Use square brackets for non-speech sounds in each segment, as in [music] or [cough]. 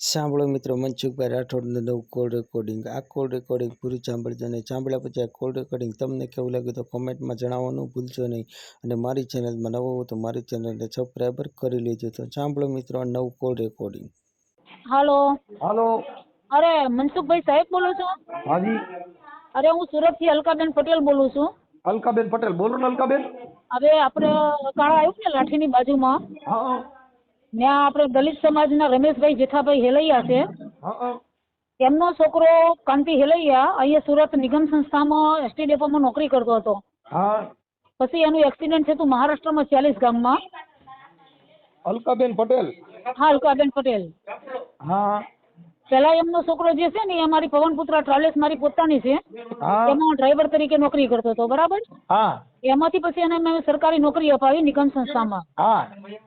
સાંભળો મિત્રો મનસુખભાઈ રાઠોડનું નવું કોલ રેકોર્ડિંગ આ કોલ રેકોર્ડિંગ પૂરું સાંભળજો અને સાંભળ્યા પછી આ કોલ રેકોર્ડિંગ તમને કેવું લાગ્યું તો કોમેન્ટમાં જણાવવાનું ભૂલશો નહીં. અને મારી ચેનલમાં નવો હો તો મારી ચેનલને સબસ્ક્રાઈબર કરી લેજો. તો સાંભળો મિત્રો આ નવું કોલ રેકોર્ડિંગ હાલો હાલો અરે મનસુખભાઈ સાહેબ બોલો છો? હાજી. અરે હું સુરતથી અલકાબેન પટેલ બોલું છું. અલકાબેન પટેલ. બોલો ને અલકાબેન. હવે આપણે કાળા આવ્યું ને લાઠીની બાજુમાં? હા. ત્યાં આપણે દલિત સમાજના રમેશભાઈ જેઠાભાઈ હેલૈયા છે. એમનો છોકરો કાંતિ હેલૈયા અહીંયા સુરત નિગમ સંસ્થામાં એસટી ડેપોમાં નોકરી કરતો હતો. પછી એનું એક્સિડન્ટ થયું મહારાષ્ટ્રમાં ચાલીસ ગામમાં. અલકાબેન પટેલ. હા અલકાબેન પટેલ. હા. પેલા એમનો છોકરો જે છે ને એ મારી પવનપુત્ર ટ્રાવેલ્સ મારી પોતાની છે. એમાં ડ્રાઈવર તરીકે નોકરી કરતો હતો બરાબર? એમાંથી પછી એને મેં સરકારી નોકરી અપાવી નિગમ સંસ્થામાં.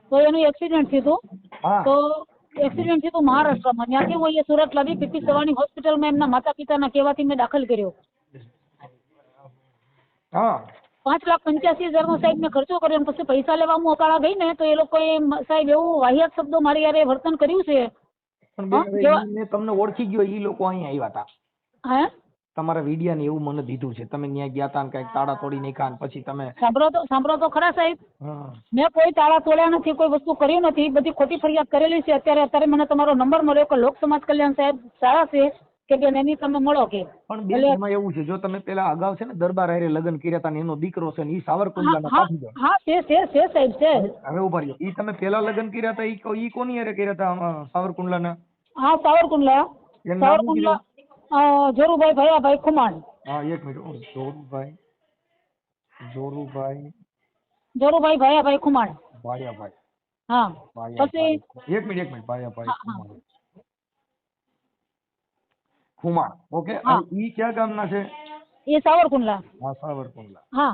તો એનું એક્સિડન્ટ થયું હા. તો એક્સિડન્ટ થયું મહારાષ્ટ્રમાં. ત્યાંથી હું અહીંયા સુરત લાવી પીપી સવાણી હોસ્પિટલમાં એમના માતા પિતાના કહેવાથી મેં દાખલ કર્યો. પાંચ લાખ પંચ્યાસી હજાર નો સાહેબ મેં ખર્ચો કર્યો પછી પૈસા લેવા હું અકાળા ગઈ ને તો એ લોકોએ સાહેબ એવું વાહિયાત શબ્દો મારી યારે વર્તન કર્યું છે. પણ તમને ઓળખી ગયો એ લોકો અહીંયા આવ્યા હતા હે? તમારા વિડિયા ને એવું મને દીધું છે. તમે ત્યાં ગયા તા કંઈક તાળા તોડી નાખ્યા પછી તમે સાંભળો તો સાંભળો તો ખરા સાહેબ. મેં કોઈ તાળા તોડ્યા નથી કોઈ વસ્તુ કર્યું નથી. બધી ખોટી ફરિયાદ કરેલી છે. અત્યારે અત્યારે મને તમારો નંબર મળ્યો કે લોક સમાજ કલ્યાણ સાહેબ સારા છે કે બેન એની તમે મળો કે? પણ બેન એમાં એવું છે જો તમે પેલા અગાઉ છે ને દરબાર હારે લગ્ન કર્યા હતા ને એનો દીકરો છે ને ઈ સાવરકુંડલા હા પાટીદાર. હા છે છે છે સાહેબ છે. હવે ઊભા રહ્યો. ઈ તમે પેલા લગ્ન કર્યા હતા ઈ કોની હારે કર્યા હતા સાવરકુંડલા સાવરકુંડલાના? હા સાવરકુંડલા એનું નામ શું સાવરકુંડલા અ, જોરુભાઈ ભૈયાભાઈ ખુમાણ હા એક મિનિટ ઓ, જોરુભાઈ જોરુભાઈ જોરુભાઈ ભૈયાભાઈ ખુમાણ ભાયાભાઈ હા ભાયાભાઈ. પછી એક મિનિટ એક મિનિટ ભાયાભાઈ હા, હા. ખુમાણ. ખુમાણ ઓકે હા. અને ઈ ક્યાં ગામના છે એ સાવરકુંડલા હા સાવરકુંડલા હા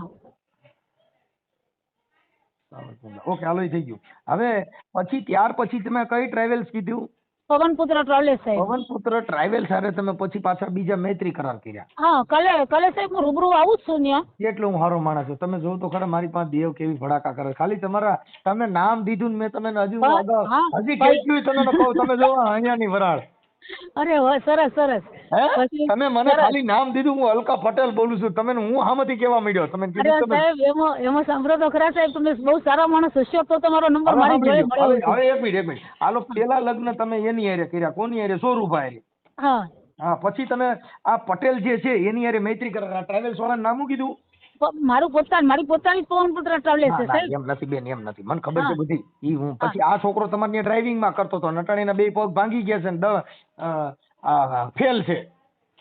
સાવરકુંડલા ઓકે હાલો ઈ થઈ ગયું હવે પછી ત્યાર પછી તમે કઈ ટ્રાવેલ્સ કીધું પવનપુત્ર ટ્રાવેલ્સ સાહેબ. પવનપુત્ર ટ્રાવેલ્સ હારે તમે પછી પાછા બીજા મૈત્રી કરાર કર્યા. હા કાલે કાલે સાહેબ હું રૂબરૂ આવું જ છું ત્યાં કેટલો હું સારો માણસ છું. તમે જોવો તો ખરા મારી પાસે દેવ કેવી ભડાકા કરે ખાલી તમારા તમે નામ દીધું ને મેં તમને હજુ. હજી કેટલું તમને કહું તમે જોવો અહીંયાની વરાળ. અરે વાહ, સરસ સરસ. તમે મને. ખાલી નામ દીધું હું અલકા પટેલ બોલું છું. તમે હું હામાંથી કેવા માંડ્યો. તમે કીધું તમે સાહેબ એમાં એમાં સાંભળો તો ખરા સાહેબ તમે બહુ સારા માણસ હશો તો તમારો નંબર મારી જોડે મળ્યો હવે એક મિનિટ એક મિનિટ. હાલો પેલા લગ્ન તમે એની હારે કર્યા કોની હારે? સોરુભાઈ હારે હા. હા પછી તમે આ પટેલ જે છે એની હારે મૈત્રી કરાર ટ્રાવેલ્સ વાળા નામ કીધું? મારું પોતાનું મારી પોતાની પવન પુત્ર ટ્રાવેલ્સ છે સાહેબ. એમ નથી બેન એમ નથી. મને ખબર છે બધી. ઈ હું પછી આ છોકરો તમારી ડ્રાઇવિંગમાં કરતો હતો. નટાણીના બે પગ ભાંગી ગયા છે ને આ ફેલ છે.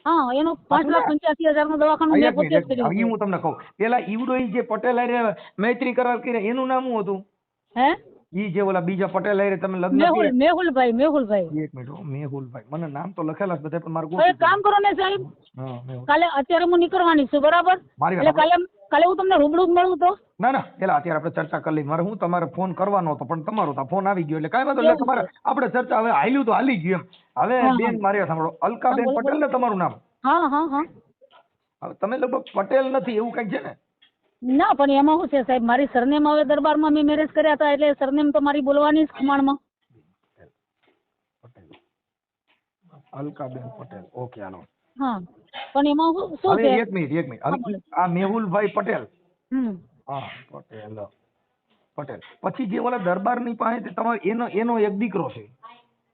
હા એનું પાંચ લાખ પંચ્યાસી હજારનું દવાખાનું મેં પોતે જ કર્યું હું તમને કહું. પેલા ઈવડો જે પટેલ મૈત્રી કરાર કર્યા એનું નામ શું હતું? હે? ઈ જે ઓલા બીજા પટેલ હારે તમે લગ્ન મેહુલ મેહુલભાઈ મેહુલભાઈ. એક મિનિટ મેહુલભાઈ. મને નામ તો લખેલા છે બધા પણ મારું કોઈ કામ કરો ને સાહેબ. હા, કાલે અત્યારે હું નીકળવાની છું બરાબર? એટલે કાલે કાલે હું તમને રૂબરૂ મળું તો? ના ના પેલા અત્યારે આપણે ચર્ચા કરી લઈ મારે હું તમારે ફોન કરવાનો હતો પણ તમારો તો ફોન આવી ગયો એટલે કાંઈ વાંધો નહીં. તમારે આપણે ચર્ચા હવે હાલ્યું તો હાલી ગયું હવે બેન મારે સાંભળો. અલકાબેન પટેલ ને તમારું નામ? હા હા હા. હવે તમે લગભગ પટેલ નથી એવું કંઈક છે ને? ના પણ એમાં શું છે સાહેબ મારી સરનેમ હવે દરબારમાં મેં મેરેજ કર્યા હતા એટલે સરનેમ તો મારી બોલવાની જ ખમાણમાં. અલકાબેન પટેલ. ઓકે આનો હા પણ એમાં શું- છે? એક મિનિટ એક મિનિટ. હા. આ મેહુલભાઈ પટેલ. હમ. હા પટેલ પટેલ. પછી જે ઓલા દરબારની પાસે તમારો એનો એનો એક દીકરો છે.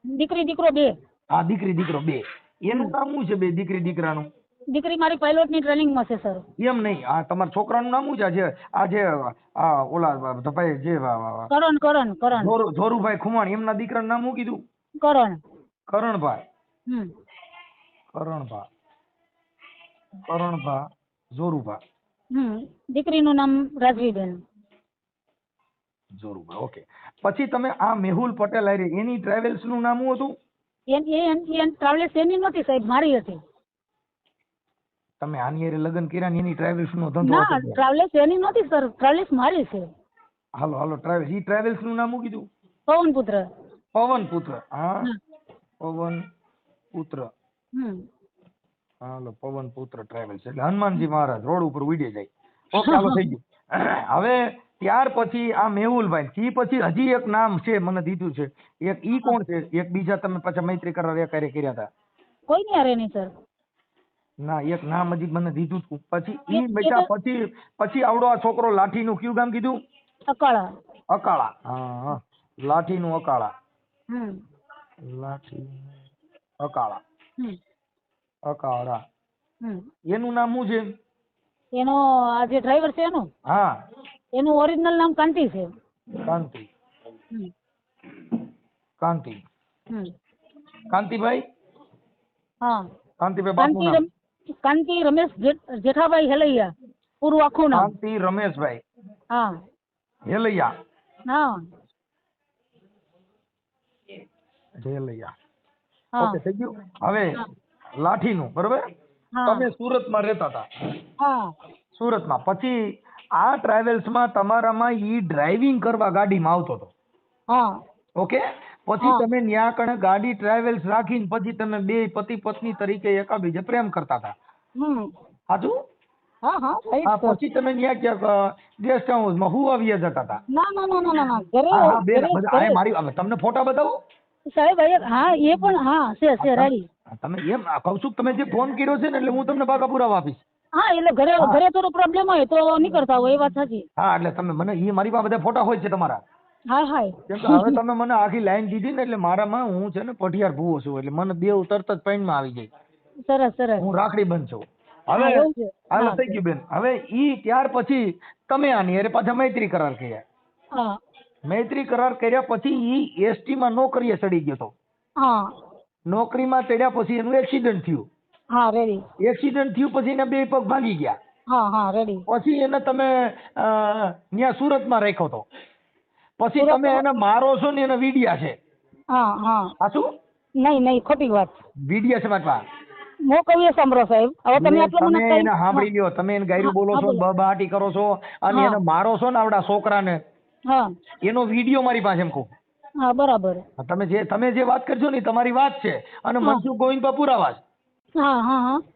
દીકરી દીકરો બે. આ દીકરી દીકરો બે. એનું નામ શું છે બે દીકરી દીકરાનું? દીકરી મારી પાયલોટની ટ્રેનિંગમાં છે સર એમ નહીં. આ તમારા છોકરાનું નામ શું છે? આ જે આ ઓલા ભાઈ જે કરણ કરણ કરણ. ધોરુભાઈ ખુમાણ. એમના દીકરાનું નામ શું કીધું? કરણ. કરણભાઈ. હમ. કરણભા. કરણભા જોરુભા હમ. દીકરીનું નામ રાજવીબેન. જોરુભા ઓકે. પછી તમે આ મેહુલ પટેલ આવી એની ટ્રાવેલ્સનું નામ શું હતું? એન એન- એન ટ્રાવેલ્સ એની નહોતી સાહેબ મારી હતી. તમે આની હારે લગ્ન કર્યા ને એની ટ્રાવેલ્સ નો ધંધો ના હતો ટ્રાવેલ્સ એની નથી સર ટ્રાવેલ્સ મારી છે. હાલો હાલો ટ્રાવેલ્સ ઈ ટ્રાવેલ્સનું નામ શું કીધું? પવન પુત્ર પવન પુત્ર હા. હમ. પવન પુત્ર હમ. હાલો પવન પુત્ર ટ્રાવેલ્સ એટલે હનુમાનજી મહારાજ રોડ ઉપર ઉડે જાય. [laughs] ઓકે હાલો થઈ ગયું. [clears throat] હવે ત્યાર પછી આ મેહુલભાઈ ઈ પછી હજી એક નામ છે મને દીધું છે. એક ઈ કોણ છે? એક બીજા તમે પાછા મૈત્રી કરાર એક હારે કર્યા હતા. કોઈ નહીં હારે નહીં સર ના એક નામ હજી મને દીધું તું. પછી ઈ બેટા પછી પછી આવડો આ છોકરો લાઠીનું કયું ગામ કીધું? અકાળા. અકાળા. હા લાઠી નું અકાળા. લાઠી અકાળા. અકાળા. એનું નામ શું છે? એનો આ જે ડ્રાઈવર છે એનું? હા. એનું ઓરિજિનલ નામ કાંતિ છે. કાંતિ. કાંતિ. કાંતિભાઈ? હા. કાંતિભાઈ બાપુ નામ. કાંતિ રમેશ જેઠ- જેઠાભાઈ હેલૈયા પૂરું આખું નામ. કાંતિ રમેશભાઈ. હા. હેલૈયા. હા. હેલૈયા. ઓકે થઈ ગયું? હવે લાઠીનું બરોબર? તમે સુરતમાં રહેતા હતા. હા. સુરતમાં. પછી આ ટ્રાવેલ્સમાં તમારામાં ઈ ડ્રાઇવિંગ કરવા ગાડીમાં આવતો હતો. હા. ઓકે? પછી તમે ન્યા કણે ગાડી ટ્રાવેલ્સ રાખીને પછી તમે બે પતિ પત્ની તરીકે એકાબીજે પ્રેમ કરતા હતા. હમ. હા. પછી તમે ન્યા ક્યાંક ગેસ્ટ હાઉસમાં હું આવીએ જતા હતા. ના ના ના ના ના ઘરે. મારી તમને ફોટા બતાવું? સાહેબ હા એ પણ હા છે છે રાડી. તમે એમ કહું છું તમે જે ફોન કર્યો છે ને એટલે હું તમને પાકા પુરાવા આપીશ. હા એટલે ઘરે ઘરે થોડો પ્રોબ્લેમ હોય તો નીકળતા હોય એ વાત સાચી. હા એટલે તમે મને એ મારી પાસે બધા ફોટા હોય છે તમારા. હા હાય. કેમ કે હવે તમે મને આખી લાઈન દીધી ને એટલે મારામાં હું છે ને પઢિયાર ભૂવો છું એટલે મને બેવ તરત જ પાણીમાં આવી જાય. સરસ સરસ. હું રાખડી બંધ છું. હવે. હાલો. થઈ ગયું બેન. હવે ઈ ત્યાર પછી તમે આની અરે પાછા મૈત્રી કરાર કર્યા. હા. મૈત્રી કરાર કર્યા પછી ઈ એસટી માં નોકરીએ ચડી ગયો તો હા. નોકરીમાં ચડ્યા પછી એનું એક્સિડન્ટ થયું. હા રેડી એક્સિડન્ટ થયું પછી એના બે પગ ભાંગી ગયા. હા હા રેડી પછી એને તમે ત્યાં સુરતમાં રાખ્યો તો પછી તમે એને મારો છો ને એને વીડિયા છે. હા હા. સાચું નહીં નહીં ખોટી વાત. વીડિયા છે મારા પાસે. સાંભળો સાહેબ. હવે તમે આટલું મને તમે એને સાંભળી લ્યો. તમે એને ગાયરું બોલો છો બબાટી કરો છો અને એને મારો છો ને આવડા છોકરાને. હા. એનો વિડિયો મારી પાસે એમ કહું. હા બરાબર. તમે જે તમે જે વાત કરજો ને તમારી વાત છે. અને. મનસુખ ગોવિંદ હા હા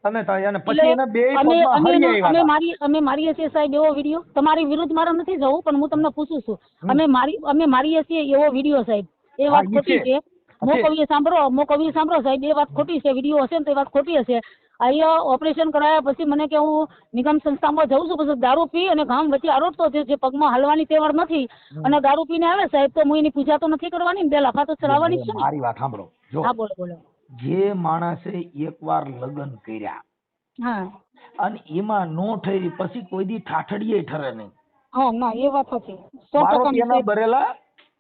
તમે અને પછી એના બે અમે મારી અમે મારીએ છીએ સાહેબ એવો વીડિયો તમારી વિરુદ્ધ મારો નથી જવું પણ હું તમને પૂછું છું. અમે મારી અમે મારીએ છીએ એવો વીડિયો સાહેબ. એ વાત ખોટી છે. છે. મો છે. કવિએ સાંભળો મો કવિએ સાંભળો સાહેબ એ વાત ખોટી છે વીડિયો હશે ને તો એ વાત ખોટી હશે. અહીંયા ઓપરેશન કરાયા પછી મને કે હું નિગમ સંસ્થામાં જઉં છું પછી દારૂ પી અને ગામ વચ્ચે આરોટતો છે જે પગમાં હાલવાની તેવડ નથી. અને દારૂ પીને આવે સાહેબ તો હું એની પૂજા તો નથી કરવાની ને બે લાફા તો ચડાવવાની છે મારી વાત સાંભળો. હા બોલો બોલો. જે માણસે એકવાર લગ્ન કર્યા હા. અને એમાં નો ઠરી પછી કોઈ દી ઠાઠડીએ ઠરે નહીં. હા ના એ વાત સાચી. સો બારો ટકાની પેના સાહેબ ભરેલા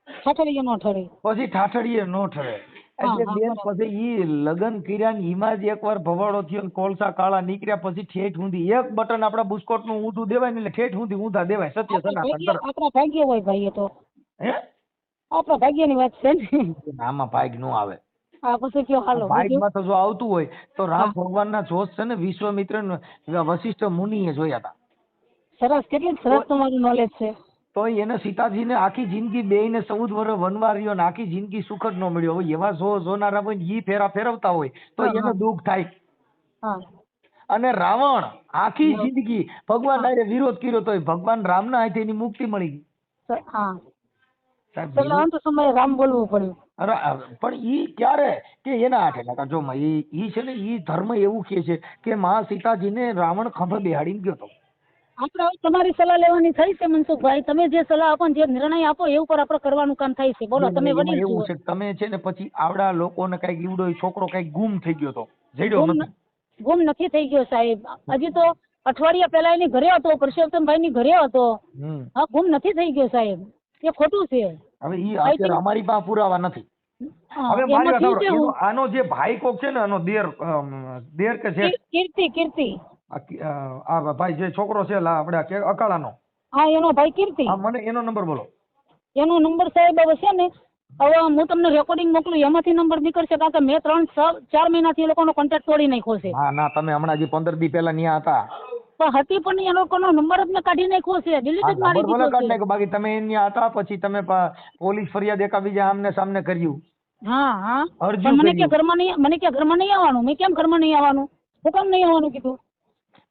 ઠઠડીએ નો ઠરે. પછી ઠાઠડીએ નો ઠરે. એટલે બેન પછી ઈ લગન કર્યા ને એમાં જ એકવાર ભવાડો થયો કોલસા કાળા નીકળ્યા પછી ઠેઠ ઊંધી એક બટન આપણા બુસ્કોટનું ઊંધું દેવાય ને એટલે ઠેઠ ઊંધી ઊંધા દેવાય. સત્ય સનાતન ભાગ્ય આપણા ભાગ્ય હોય ભાઈ એ તો. હે? આપણા ભાગ્યની વાત છે ને. આમાં ભાગ નો આવે. હા પછી કયો હાલો બીજું? તો જો આવતું હોય તો રામ ભગવાનના જોશ છે ને વિશ્વામિત્ર વશિષ્ઠ મુનિએ જોયા હતા. સરસ કેટલી સરસ તમારું નોલેજ છે. તો એને સીતાજીને આખી જિંદગી બેયને ચૌદ વર્ષ વનવાર રહ્યો ને આખી જિંદગી સુખ જ ન મળ્યો. એવા જો જોનારા હોય ઈ ફેરા ફેરવતા હોય તો એનો દુઃખ થાય. હા. અને રાવણ આખી જિંદગી ભગવાન હારે વિરોધ કર્યો તો ભગવાન રામના હાથે એની મુક્તિ મળી ગઈ. હા. સાહેબ, એટલે રામ બોલવું પડ્યું. પણ ઈ ક્યારે? કે એના આઠે કાકા જો ઈ છે ને ઈ ધર્મ એવું કહે છે કે માં સીતાજીને રાવણ ખભે બેહાડીને ગયો તો. આપણે હવે તમારી સલાહ લેવાની થઈ છે મનસુખભાઈ. તમે જે સલાહ આપો જે નિર્ણય આપો એ ઉપર આપણે કરવાનું કામ થાય છે. બોલો તમે વડીલ એવું છે તમે છે ને પછી આવડા લોકોને કંઈક ઈવડો છોકરો કંઈક ગુમ થઈ ગયો તો. જઈડો ગુમ નથી. થઈ ગયો સાહેબ. હજી તો અઠવાડિયા પહેલા એની ઘરે હતો પરસોત્તમભાઈ ની ઘરે હતો. હા ગુમ નથી થઈ ગયો સાહેબ. એ ખોટું છે. હવે એ અત્યારે અમારી પાસે પુરાવા નથી. હવે મારી વાત આનો જે ભાઈ કોક છે ને આનો દેર દેર કે છે? કીર્તિ કીર્તિ. આ ભાઈ જે છોકરો છે લા આપણે અકાળાનો. હા એનો ભાઈ કીર્તિ. હા મને એનો નંબર બોલો. એનો નંબર સાહેબ હવે છે ને હવે હું તમને રેકોર્ડિંગ મોકલું એમાંથી નંબર નીકળશે કારણ કે મેં ત્રણ ચાર મહિનાથી એ લોકોનો કોન્ટેક્ટ તોડી નાખ્યો છે. હા ના તમે હમણાં જે પંદર દી પહેલા ન્યા હતા પણ હતી પણ એ લોકોનો નંબર જ મેં કાઢી નાખ્યો છે. ડિલીટ જ મારી દીધો છે. નાખ્યો. બાકી તમે ન્યા હતા પછી તમે પોલીસ ફરિયાદ એકાબીજા આમને સામને કર્યું. હા હા. મને કે. ઘરમાં નહીં મને કે ઘરમાં નહીં આવવાનું. મેં કેમ ઘરમાં નહીં આવવાનું? હું કેમ નહીં આવવાનું કીધું?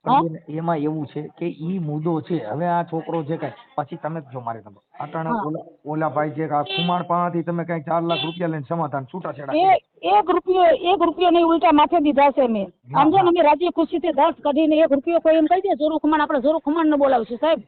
પણ બેન, એમાં એવું છે કે ઈ મુદ્દો છે. હવે આ છોકરો છે કઈ પછી તમે જ જો મારે તમે અટાણે ઓલા ઓલા ભાઈ જે કુમાર પાસેથી તમે કઈ ચાર લાખ રૂપિયા લઈને સમાધાન છૂટા છેડા એક રૂપિયો એક રૂપિયો નહીં ઉલટા માથે દીધા છે મેં. સમજો ને મેં રાજી ખુશીથી દસ કાઢીને એક રૂપિયો કોઈ એમ કહી દે જોરું ખુમાણ આપણે જોરું ખુમાણ ને બોલાવશું સાહેબ.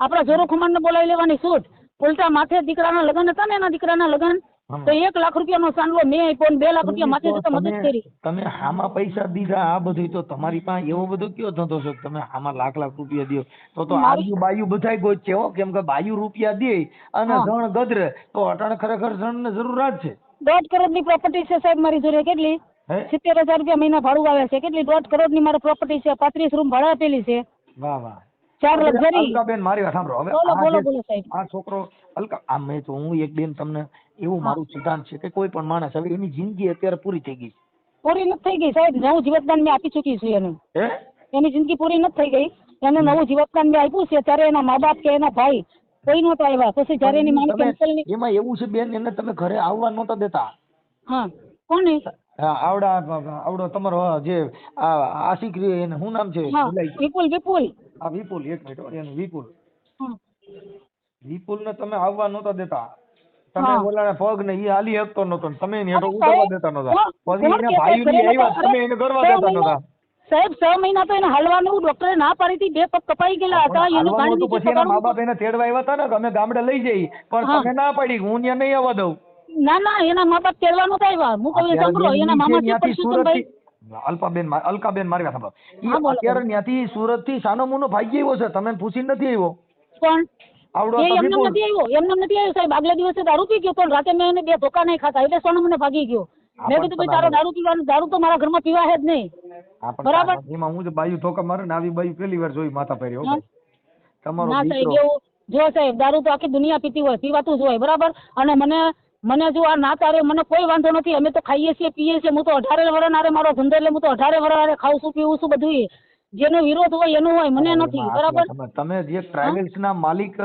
આપણે જોરું ખુમાણ ને બોલાવી લેવાની છૂટ. ઉલટા માથે દીકરાના લગ્ન હતા ને એના દીકરાના લગ્ન. તો એક લાખ રૂપિયાનો સાંડલો મેં આપ્યો બે લાખ રૂપિયા માથે જતા મદદ કરી. તમે આમાં પૈસા દીધા આ બધું તો તમારી પાસે એવો બધો કયો ધંધો છે તમે આમાં લાખ લાખ રૂપિયા દો? તો તો આજુ બાયુ બધાય ગોચ છે હો કેમ કે બાયુ રૂપિયા દે અને. જણ ગદરે. તો અટાણે ખરેખર જણ ને જરૂરત છે. દોઢ કરોડની પ્રોપર્ટી છે સાહેબ મારી જોડે કેટલી? સિત્તેર હજાર રૂપિયા મહિના ભાડું આવે છે કેટલી? દોઢ કરોડની મારી પ્રોપર્ટી છે પાંત્રીસ રૂમ ભાડા આપેલી છે. વાહ વાહ. ચાર લક્ઝરી અલકાબેન મારી વાત સાંભળો. હવે બોલો બોલો બોલો સાહેબ. આ છોકરો અલકા આ મેં તો હું એક બેન તમને એવું મારું સિદ્ધાંત છે કે કોઈ પણ માણસ હવે એની જિંદગી અત્યારે પૂરી થઈ ગઈ પૂરી નથી થઈ ગઈ સાહેબ. નવું જીવતદાન મેં આપી ચૂકી છું એને. એની જિંદગી પૂરી નથી થઈ ગઈ. એને નવું જીવતદાન મેં આપ્યું છે ત્યારે એના મા બાપ કે એના ભાઈ કોઈ નહોતા આવ્યા. પછી જ્યારે એની માની તમે- કેન્સલની એમાં એવું છે બેન એને તમે ઘરે આવવા નહોતા દેતા. હા. હા, આવડા આવડો તમારો જે આશિક એને શું નામ છે. વિપુલ વિપુલ. આ વિપુલ એક મિનિટ એનું વિપુલ. વિપુલ ને તમે આવવા નહોતા દેતા. તમે બોલાને પગ ને ઈ હાલી શકતો નહોતો તમે એને હેઠો ઉતરવા દેતા નહોતા. પછી એના કહેતા આવ્યા તમે એને કરવા દેતા નહોતા. સાહેબ છ મહિના તો એને હાલવાનું ડોક્ટરે ના પાડી હતી બે પગ કપાઈ ગયેલા હતા એનું હાલવાનું પછી એના મા બાપ એને તેડવા આવ્યા હતા ને કે અમે ગામડે લઈ જઈ પણ તમે ના પાડી હું ત્યાં નહીં આવવા દઉં. ના ના એના મા બાપ તેડવા નતા આવ્યા. હું કહું સાંભળો એના મામા છે અલ્પાબેન અલકાબેન મારી વાત સાંભળો. અત્યારે. ત્યાંથી સુરતથી સાનોમુનો ભાગી આવ્યો છે. તમે પૂછી નથી આવ્યો? કોણ? આવડો એમને નથી આવ્યો. એમને નથી આવ્યો સાહેબ. આગલા દિવસે દારૂ પી ગયો તો રાતે મેં એને બે ધોકા નહીં ખાતા એટલે સોનો મને ભાગી ગયો. મેં કીધું ભાઈ તારો દારૂ પીવાનું દારૂ તો મારા ઘરમાં પીવા હે જ નહીં. બરાબર. એમાં હું જે બાયું ઠોકા મારે ને આવી બાયું પહેલી વાર જોઈ. તમારો દીકરો. જો સાહેબ દારૂ તો આખી દુનિયા પીતી હોય પીવાતું જ હોય બરાબર? અને મને મને જો આ ના તારે મને કોઈ વાંધો નથી. અમે તો ખાઈએ છીએ પીએ છીએ. હું તો અઢારે વર્ષ નારે મારો ધંધો એટલે હું તો અઢારે વર્ષ આરે ખાઉં છું પીવું છું બધું જેનો વિરોધ હોય એનું હોય મને નથી. બરાબર? તમે તમે જે ટ્રાવેલ્સ ના માલિક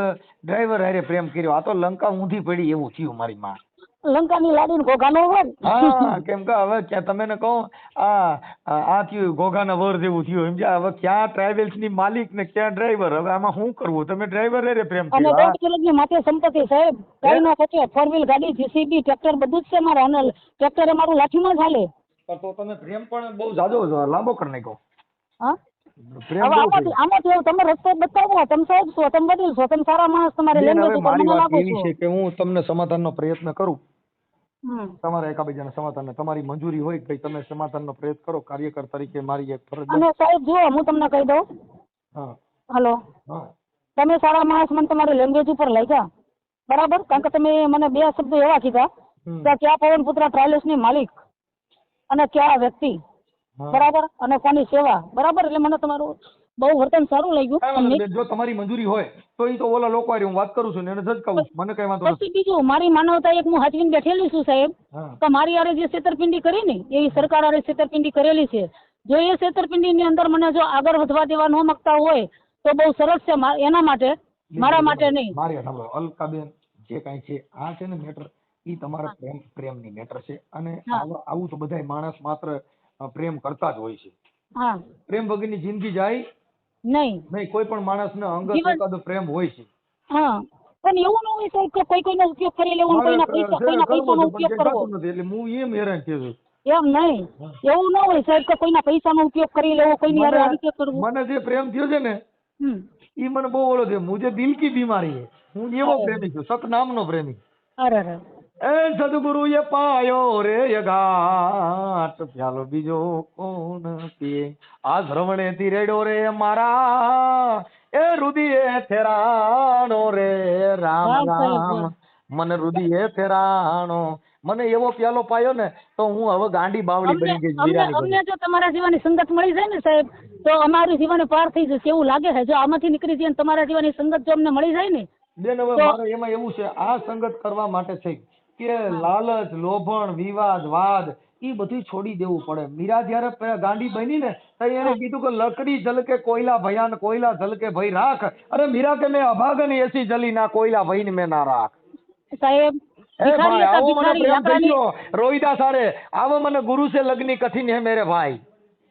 ડ્રાઈવર હારે પ્રેમ કર્યો આ તો લંકા ઊંધી પડી એવું થયું મારી માં. લંકાની લાડીને ઘોઘાનો હોય ને. હા કેમ કે હવે તમે ને કહો આ આ થયું ઘોઘાના વર જેવું થયું. એમ હવે ક્યાં ટ્રાવેલ્સની માલિક ને ક્યાં ડ્રાઈવર? હવે આમાં શું કરવું? તમે ડ્રાઈવર રે પ્રેમ અને કર્યો કિલો ની માથે સંપત્તિ સાહેબ. કઈ ના ખર્ચે ફોર વ્હીલ ગાડી જીસીબી ટ્રેક્ટર બધું જ છે મારે. અને ટ્રેક્ટર મારું લાઠીમાં ચાલે તો તમે પ્રેમ પણ બહુ જાજો લાંબો કરી નાખ્યો. હા? આમાંથી થયો. તમે રસ્તો બતાવો તમે સાહેબ છો તમે વડીલ છો તમે સારા માણસ તમારે લેંગ્વેજ ઉપર મને લાગો છો. છે કે હું તમને સમાધાનનો પ્રયત્ન કરું. તમારા એકાબીજાના સમાધાન તમારી મંજૂરી હોય કે તમે સમાધાનનો પ્રયત્ન કરો કાર્યકર તરીકે મારી એક ફરજ અને સાહેબ જુઓ હું તમને કહી દઉં. હેલો. તમે સારા માણસ મને તમારી લેંગ્વેજ ઉપર લઈ ગયા બરાબર? કારણ કે તમે મને બે શબ્દો એવા કીધા. કે ક્યાં પવનપુત્ર ટ્રાવેલ્સની માલિક અને ક્યાં વ્યક્તિ. બરાબર? અને કોની સેવા? બરાબર? એટલે મને તમારું બહુ વર્તન સારું લાગ્યું. જો તમારી મંજૂરી હોય તો એ તો ઓલા લોકો હું વાત કરું છું ને એને જ કહું. મને કઈ વાંધો નથી બીજું મારી માનવતા એક હું હાચવીને બેઠેલી છું સાહેબ તો મારી આરે જે છેતરપિંડી કરી ને એવી સરકાર આરે છેતરપિંડી કરેલી છે. જો એ છેતરપિંડીની અંદર મને જો આગળ વધવા દેવા ન માંગતા હોય તો બહુ સરસ છે એના માટે મારા માટે નહીં. મારી સાંભળો અલકાબેન જે કાંઈ છે આ છે ને મેટર એ તમારા પ્રેમ પ્રેમની મેટર છે. અને આવું તો બધાય માણસ માત્ર પ્રેમ કરતા જ હોય છે. હા. પ્રેમ વગરની જિંદગી જાય નહીં. નહીં કોઈ પણ માણસને અંગત એકાદો પ્રેમ હોય છે. હા. પણ એવું ન હોય સાહેબ કે કોઈ કોઈનો ઉપયોગ કરી લેવો કોઈના પૈસા કોઈના પૈસાનો ઉપયોગ કરવો. નથી એટલે હું એમ હેરાન થયો છું. એમ નહીં. એવું ન હોય સાહેબ કે કોઈના પૈસાનો ઉપયોગ કરી લેવો કોઈની હારે રીતે કરવું. મને જે પ્રેમ થયો છે ને ઈ મને બહુ ઓળો થયો મુझे દિલ કી બીમારી હે હું એવો. પ્રેમી છું સતનામનો પ્રેમી. અરે અરે એ પાયો રે યગાટ. પ્યાલો બીજો કોણ પીએ આ શ્રવણે થી રેડો રે મારા. એ રુદિએ ફેરાણો રે રામ રામ. મને રુદિએ ફેરાણો. મને એવો પ્યાલો પાયો ને તો હું હવે ગાંડી બાવળી બની ગઈ અમને અમને જો તમારા જીવાની સંગત મળી જાય ને સાહેબ તો અમારું જીવન પાર થઈ જશે એવું લાગે છે. જો આમાંથી નીકળી જઈએ તમારા જેવાની સંગત જો અમને મળી જાય ને બેન હવે મારે એમાં એવું છે આ સંગત કરવા માટે છે કે લાલચ લોભણ વિવાદ વાદ ઈ બધું છોડી દેવું પડે. મીરા જયારે પે- ગાંડી બની ને તો એને કીધું કે લકડી જલકે કોયલા ભયાન કોયલા જલકે ભઈ રાખ. અરે મીરા કે મેં અભાગન એસી જલી ના કોયલા ભઈને મેં ના રાખ. સાહેબ એ ભાઈ ભિખારી હતા આવો મને ભિખારી પ્રેમ થઈ લાકડાની ગયો રોહિદાસ હારે આવો મને ગુરુ સે લગની કઠિન હે મેરે ભાઈ.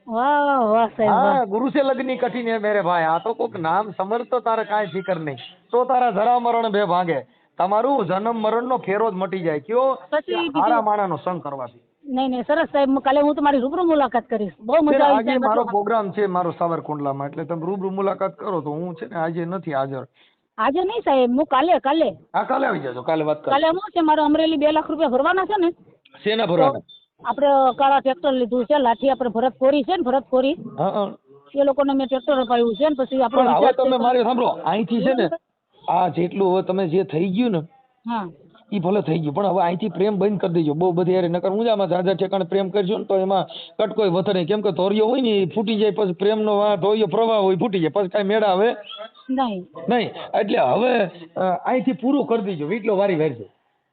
વાહ વાહ સાહેબ વાહ. હા ગુરુ સે લગની કઠિન હે મેરે ભાઈ. આ તો કોક નામ સમર તો તારે કાંઈ ફિકર નહીં. તો તારા જરા મરણ બે ભાગે. તમારું જન્મ મરણ નો ફેરો જ મટી જાય. કયો? બીજું- હારા માણાનો સંગ કરવાથી. નહીં નહીં સરસ સાહેબ કાલે હું તમારી રૂબરૂ મુલાકાત કરીશ. બહુ મજા આવી આજે મારો પ્રોગ્રામ છે મારો સાવરકુંડલામાં એટલે તમે રૂબરૂ મુલાકાત કરો તો હું છે ને આજે નથી હાજર. આજે નહીં સાહેબ હું કાલે કાલે. હા કાલે આવી જજો કાલે વાત કરો કાલે હું છે મારે અમરેલી બે લાખ રૂપિયા ભરવાના છે ને? શેના ભરવાના? આપણે કાળા ટ્રેક્ટર લીધું છે લાઠી આપણે ભરત કોરી છે ને ભરત કોરી એ લોકોને મેં ટ્રેક્ટર અપાયું છે ને પછી આપણે હવે તમે મારે સાંભળો અહીંથી છે ને આ જેટલું હવે તમે જે થઈ ગયું ને હા. ઈ ભલે થઈ ગયું પણ હવે અહીંથી પ્રેમ બંધ કરી દેજો. બહુ બધી યાર નકર હું આમાં ઝાઝા ઠેકાણે પ્રેમ કરજો ને તો એમાં કટકોય વધે નહીં. કેમ કે ધોરિયો હોય ને એ ફૂટી જાય પછી પ્રેમનો આ ધોરિયો પ્રવાહ હોય ફૂટી જાય પછી કાંઈ મેળા આવે નહીં. નહીં. એટલે હવે અહીંથી પૂરું કરી દેજો. વીટલો વારી વેરજો.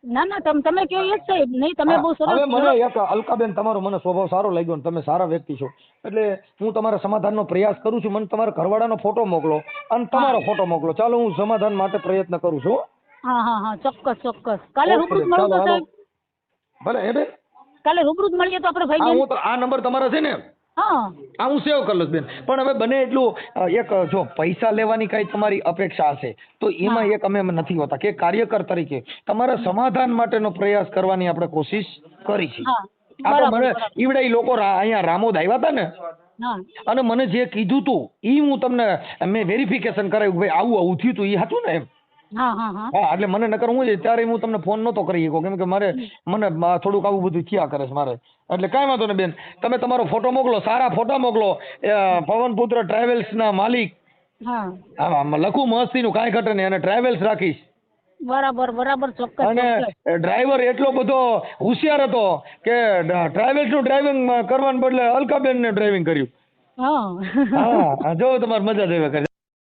ના ના તમે તમે કયો એ જ સાહેબ નહીં તમે બહુ સરસ હવે મને એક અલકાબેન તમારો મને સ્વભાવ સારો લાગ્યો ને તમે સારા વ્યક્તિ છો. એટલે હું તમારા સમાધાનનો પ્રયાસ કરું છું. મને તમારા ઘરવાળાનો ફોટો મોકલો અને તમારો ફોટો મોકલો. ચાલો હું સમાધાન માટે પ્રયત્ન કરું છું હા. હા હા ચોક્કસ ચોક્કસ. કાલે રૂબરૂ મળું તો સાહેબ. ભલે હે બે કાલે રૂબરૂ મળીએ તો આપણે આ ભાઈ આ નંબર તમારા છે ને? હા. આ હું સેવ કરી લઉં બેન. પણ હવે બને એટલું એક જો પૈસા લેવાની કઈ તમારી અપેક્ષા હશે તો એમાં એક અમે નથી હોતા કે કાર્યકર તરીકે તમારા સમાધાન માટેનો પ્રયાસ કરવાની આપણે કોશિશ કરી છે. હા. આ તો બરાબર મને. ઈવડે લોકો અહીંયા રામોદ આવ્યા હતા ને અને મને જે કીધું તું ઈ હું તમને મેં વેરિફિકેશન કરાવ્યું ભાઈ આવું આવું થયું તું ઈ હતું ને એમ. હા એટલે મને નકર હું છે ત્યારે હું તમને ફોન નતો કરી શકો કેમ કે મારે મને થોડુંક આવું બધું થયા કરે છે મારે. એટલે કાંઈ વાંધો ને બેન. તમે તમારો ફોટો મોકલો સારા ફોટા મોકલો. પવનપુત્ર ટ્રાવેલ્સ ના માલિક. હા. હા આમાં લખું કાંઈ ઘટે નહીં. અને ટ્રાવેલ્સ રાખીશ. બરાબર બરાબર ચોક્કસ અને ડ્રાઈવર એટલો બધો હોશિયાર હતો કે ટ્રાવેલ્સનું ડ્રાઇવિંગ કરવાને બદલે અલકાબેનને ડ્રાઇવિંગ કર્યું. હા. જો તમારે મજા જ આવે